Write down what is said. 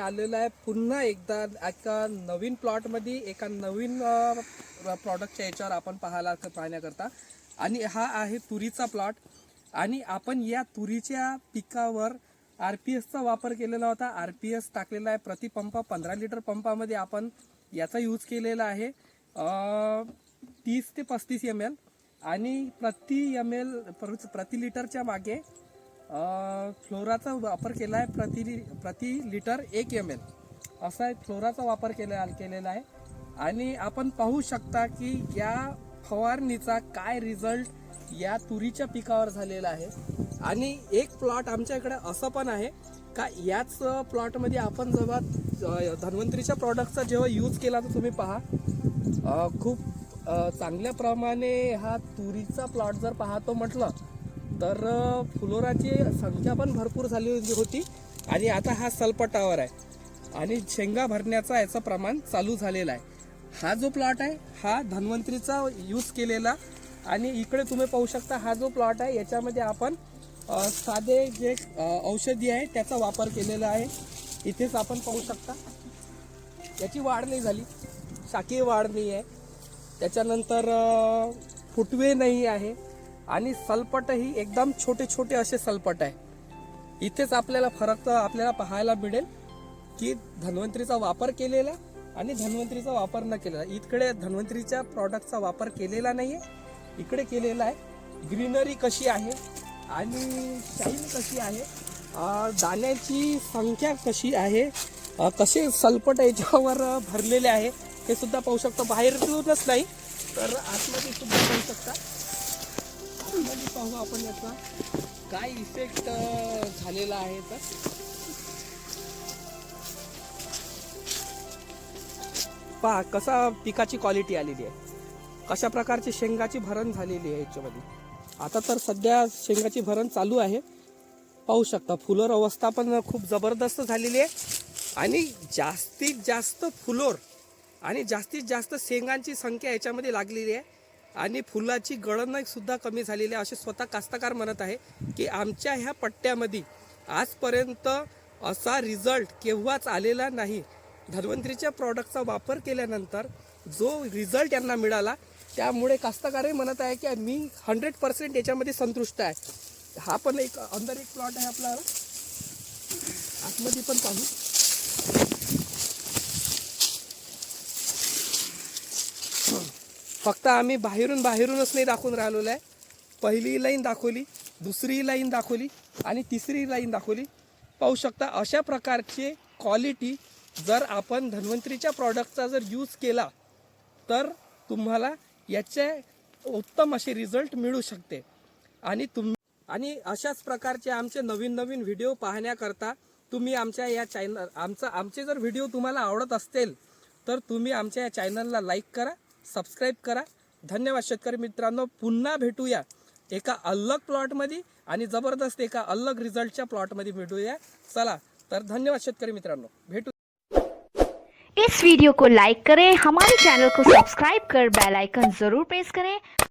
आलेलं आहे. पुन्हा एकदा एका नवीन प्लॉटमध्ये एका नवीन प्रॉडक्टच्या याच्यावर आपण पाहायला पाहण्याकरता. आणि हा आहे तुरीचा प्लॉट आणि आपण या तुरीच्या पिकावर आर पी एसचा वापर केलेला होता. आर पी एस टाकलेला आहे प्रतिपंप पंधरा लिटर पंपामध्ये आपण याचा यूज केलेला आहे. तीस ते पस्तीस एम एल आणि प्रति एम एल प्रति लिटरच्या मागे फ्लोराचा वापर केला आहे प्रति प्रति लिटर एक एम एल असा आहे फ्लोराचा वापर केला केलेला आहे. आणि आपण पाहू शकता की या फवारणीचा काय रिझल्ट या तुरीच्या पिकावर झालेला आहे. आणि एक प्लॉट आमच्या इकडे असं पण आहे का याच प्लॉटमध्ये आपण जेव्हा धन्वंतरीच्या प्रॉडक्टचा जेव्हा यूज केला तर तुम्ही पहा. खूप चांगल्या प्रमाणे हा तुरीचा प्लॉट जर पाहतो म्हटलं तर फुलोराची संख्या पण भरपूर झाली होती आणि आता हा सलपटावर आहे. आणि शेंगा भरण्याचा याचं प्रमाण चालू झालेला आहे. हा जो प्लॉट आहे हा धन्वंतरीचा यूज केलेला आणि इकडे तुम्ही पाहू शकता हा जो प्लॉट आहे याच्यामध्ये आपण साधे जे औषधी आहे त्याचा वापर केलेला आहे. इथेच आपण पाहू शकता. याची वाढ नाही झाली. शाकीय वाढ नाही आहे. त्याच्यानंतर फुटवे नाही आहे. आणि सलपटही एकदम छोटे छोटे असे सलपट आहे. इथेच आपल्याला फरक तर आपल्याला पाहायला मिळेल की धन्वंतरीचा वापर केलेला आणि धन्वंतरीचा वापर न केलेला. इकडे धन्वंतरीच्या प्रॉडक्टचा वापर केलेला नाही आहे इकडे केलेला आहे. ग्रीनरी कशी आहे आणि शाईन कशी आहे? दाण्याची संख्या कशी आहे? कसे सलपट याच्यावर भरलेले आहे हे सुद्धा पाहू शकतो. बाहेरूनच नाही तर आतमध्ये सुद्धा पाहू शकता. आतमध्ये पाहू आपण याचा काय इफेक्ट झालेला आहे तर? पहा कसा पिकाची क्वालिटी आलेली आहे. कशा प्रकारची शेंगाची भरण झालेली आहे याच्यामध्ये. आता तर सध्या शेंगाची भरण चालू आहे. पाहू शकता फुलोर अवस्था पण खूप जबरदस्त झालेली आहे. आणि जास्तीत जास्त फुलोर आणि जास्तीत जास्त शेंगांची संख्या याच्यामध्ये लागलेली आहे. आणि फुलाची गळणसुद्धा कमी झालेली आहे. असे स्वतः कास्तकार म्हणत आहे की आमच्या ह्या पट्ट्यामध्ये आजपर्यंत असा रिझल्ट केव्हाच आलेला नाही. धन्वंतरीच्या प्रॉडक्टचा वापर केल्यानंतर जो रिझल्ट यांना मिळाला त्यामुळे कास्तकारही म्हणत आहे की मी हंड्रेड पर्सेंट याच्यामध्ये संतुष्ट आहे. हा पण एक अंदर एक प्लॉट आहे आपला. आतमध्ये पण पाहू. फक्त आम्ही बाहेरून बाहेरूनच नाही दाखवून राहिलेलो आहे. पहिली लाईन दाखवली दुसरी लाईन दाखवली आणि तिसरी लाईन दाखवली. पाहू शकता अशा प्रकारचे क्वालिटी जर आपण धन्वंतरीच्या प्रॉडक्टचा जर यूज केला तर तुम्हाला याचे उत्तम असे रिझल्ट मिळू शकते. आणि तुम आणि अशाच प्रकारचे आमचे नवीन नवीन व्हिडिओ पाहण्याकरता तुम्ही आमच्या या चॅनल आमचा आमचे जर व्हिडिओ तुम्हाला आवडत असतील तर तुम्ही आमच्या या चॅनलला लाईक करा. सबस्क्राईब करा. धन्यवाद शेतकरी मित्रांनो. पुन्हा भेटूया एका अलग प्लॉटमध्ये आणि जबरदस्त एका अलग रिझल्टच्या प्लॉटमध्ये भेटूया. चला तर धन्यवाद शेतकरी मित्रांनो. भेटू. इस वीडियो को लाइक करें हमारे चैनल को सब्सक्राइब कर बेल आइकन जरूर प्रेस करें.